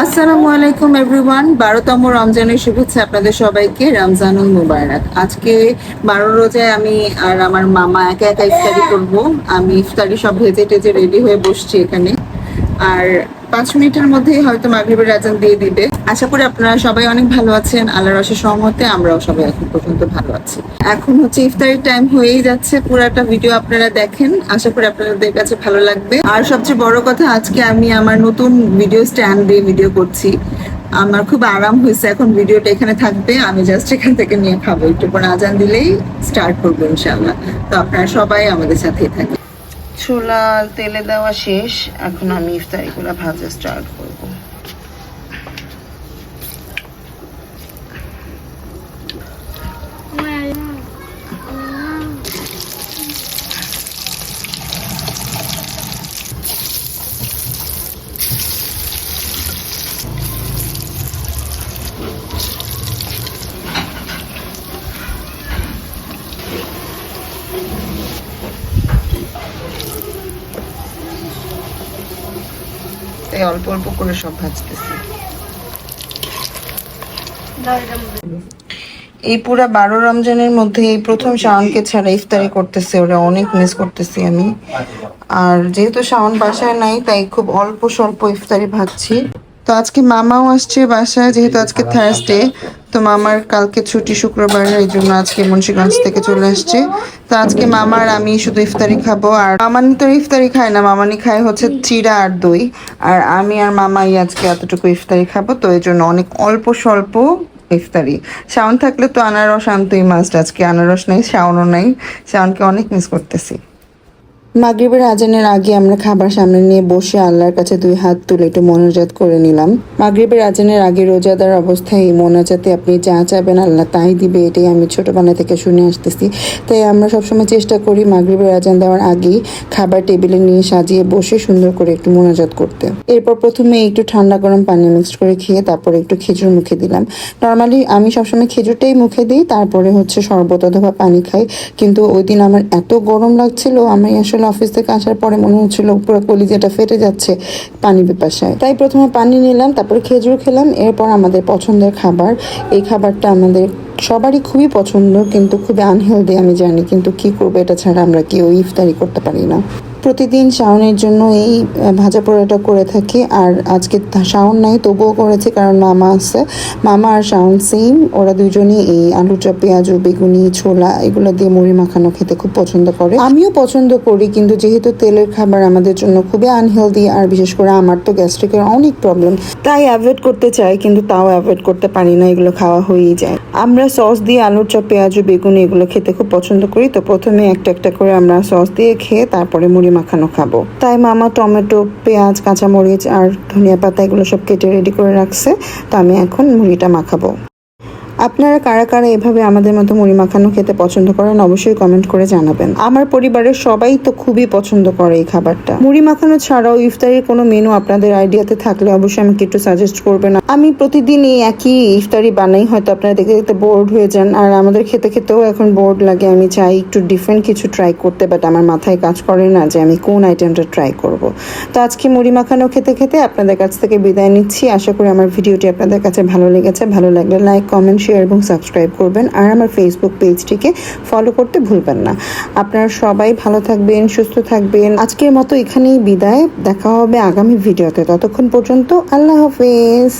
আসসালামু আলাইকুম এভরিওয়ান বারোতম রমজানের শুভেচ্ছা আপনাদের সবাইকে। রমজানুল মুবারক। আজকে বারো রোজায় আমি আর আমার মামা একা একা ইফতারি করব। আমি ইফতারি সব ভেজে টেজে রেডি হয়ে বসছি এখানে। আর পাঁচ মিনিটের মধ্যেই হয়তো মাগরিবের রাজান দিয়ে দিবে। আশা করি আপনারা সবাই অনেক ভালো আছেন। আল্লাহর রসের সহমতে আমরাও সবাই এখন পর্যন্ত ভালো আছি। এখন হচ্ছে ইফতারির টাইম হয়েই যাচ্ছে পুরাটা ভিডিও আপনারা দেখেন। আশা করি আপনাদের কাছে ভালো লাগবে। আর সবচেয়ে বড় কথা, আজকে আমি আমার নতুন ভিডিও স্ট্যান্ড দিয়ে ভিডিও করছি। আমার খুব আরাম হয়েছে এখন ভিডিওটা এখানে থাকবে। আমি জাস্ট এখান থেকে নিয়ে খাব। একটু পর আজান দিলেই স্টার্ট করব ইনশাল্লাহ তো আপনারা সবাই আমাদের সাথেই থাকবেন। ছোলা তেলে দেওয়া শেষ। এখন আমি ইফতারিগুলো ভাজা স্টার্ট করব। তাই অল্প অল্প করে সব ভাজতেছি। এই পুরা বারো রমজানের মধ্যে এই প্রথম শাওনকে ছাড়া ইফতারি করতেছে ওরা, অনেক মিস করতেছি আমি। আর যেহেতু শাওন বাসায় নাই, তাই খুব অল্প স্বল্প ইফতারি ভাবছি তো আজকে মামাও আসছে বাসায় যেহেতু আজকে থার্সডে তো মামার কালকে ছুটি শুক্রবার এই জন্য আজকে মুন্সিগঞ্জ থেকে চলে আসছে। তো আজকে মামার আমি শুধু ইফতারি খাব আর মামানি তো ইফতারি খায় না মামানি খায় হচ্ছে চিড়া আর দই। আর আমি আর মামাই আজকে এতটুকু ইফতারি খাব তো এই জন্য অনেক অল্প স্বল্প ইফতারি। শাওন থাকলে তো আনারস আনতোই মাস্ট আজকে আনারস নেই শাওনও নেই শাওনকে অনেক মিস করতেছি। মাগরিবের আজানের আগে আমরা খাবার সামনে নিয়ে বসে আল্লাহর কাছে দুই হাত তুলে একটু মোনাজাত করে নিলাম। মাগরিবের আজানের আগে রোজাদার অবস্থায় এই মোনাজাতে আপনি যা চাবেন আল্লাহ তাই দিবে, এটাই আমি ছোটবেলা থেকে শুনে আসতেছি। তাই আমরা সবসময় চেষ্টা করি মাগরিবের আজান দেওয়ার আগেই খাবার টেবিলে নিয়ে সাজিয়ে বসে সুন্দর করে একটু মোনাজাত করতে। এরপর প্রথমে একটু ঠান্ডা গরম পানি মিক্সড করে খেয়ে তারপরে একটু খেজুর মুখে দিলাম। নর্মালি আমি সবসময় খেজুরটাই মুখে দিই, তারপরে হচ্ছে শরবত অথবা পানি খাই। কিন্তু ওই দিন আমার এত গরম লাগছিল, আমি আসলে অফিস থেকে আসার পরে মনে হচ্ছিল পুরো কলিজাটা ফেটে যাচ্ছে, পানি পিপাসায়। তাই প্রথমে পানি নিলাম, তারপরে খেজুর খেলাম, এরপর আমাদের পছন্দের খাবার। এই খাবারটা আমাদের সবারই খুবই পছন্দ, কিন্তু খুবই আনহেলদি আমি জানি, কিন্তু কি করব এটা ছাড়া আমরা কেউ ইফতারি করতে পারি না। প্রতিদিন শাওনের জন্য এই ভাজা পোড়াটা করে থাকি। আর আজকে শাওন নাই, তবুও করেছি, কারণ মামা আছে। মামা আর শাওন সেম ওরা দুজনই এই আলু চপ পেঁয়াজু, বেগুনি, ছোলা, এগুলো দিয়ে মুড়ি মাখানো খেতে খুব পছন্দ করে। আমিও পছন্দ করি, কিন্তু যেহেতু তেলের খাবার আমাদের জন্য খুবই আনহেলদি আর বিশেষ করে আমার তো গ্যাস্ট্রিকের অনেক প্রবলেম তাই অ্যাভয়েড করতে চাই, কিন্তু তাও অ্যাভয়েড করতে পারি না, এগুলো খাওয়া হয়েই যায়। আমরা সস দিয়ে আলুর চপ, পেঁয়াজু, বেগুনি এগুলো খেতে খুব পছন্দ করি। তো প্রথমে একটা একটা করে আমরা সস দিয়ে খেয়ে, তারপরে মুড়ি মাখানো খাব। তাই মামা টমেটো, পেঁয়াজ, কাঁচামরিচ আর ধনিয়া পাতা এগুলো সব কেটে রেডি করে রাখছে। তো আমি এখন মুড়িটা মাখাবো। আপনারা কারা কারা এভাবে আমাদের মতো মুড়ি মাখানো খেতে পছন্দ করেন, অবশ্যই কমেন্ট করে জানাবেন। আমার পরিবারের সবাই তো খুবই পছন্দ করে এই খাবারটা। মুড়ি মাখানো ছাড়াও ইফতারির কোনো মেনু আপনাদের আইডিয়াতে থাকলে অবশ্যই আমাকে একটু সাজেস্ট করবেন। আমি প্রতিদিন এই একই ইফতারি বানাই, হয়তো আপনারা দেখতে দেখতে বোর্ড হয়ে যান। আর আমাদের খেতে খেতেও এখন বোর্ড লাগে, আমি চাই একটু ডিফারেন্ট কিছু ট্রাই করতে বাট আমার মাথায় কাজ করে না যে আমি কোন আইটেমটা ট্রাই করব। তো আজকে মুড়ি মাখানো খেতে খেতে আপনাদের কাছ থেকে বিদায় নিচ্ছি। আশা করি আমার ভিডিওটি আপনাদের কাছে ভালো লেগেছে। ভালো লাগলে লাইক কমেন্ট শেয়ার এবং সাবস্ক্রাইব করবেন। আর আমার ফেসবুক পেজটিকে ফলো করতে ভুলবেন না। আপনারা সবাই ভালো থাকবেন, সুস্থ থাকবেন। আজকের মতো এখানেই বিদায়। দেখা হবে আগামী ভিডিওতে ততক্ষণ পর্যন্ত আল্লাহ হাফেজ।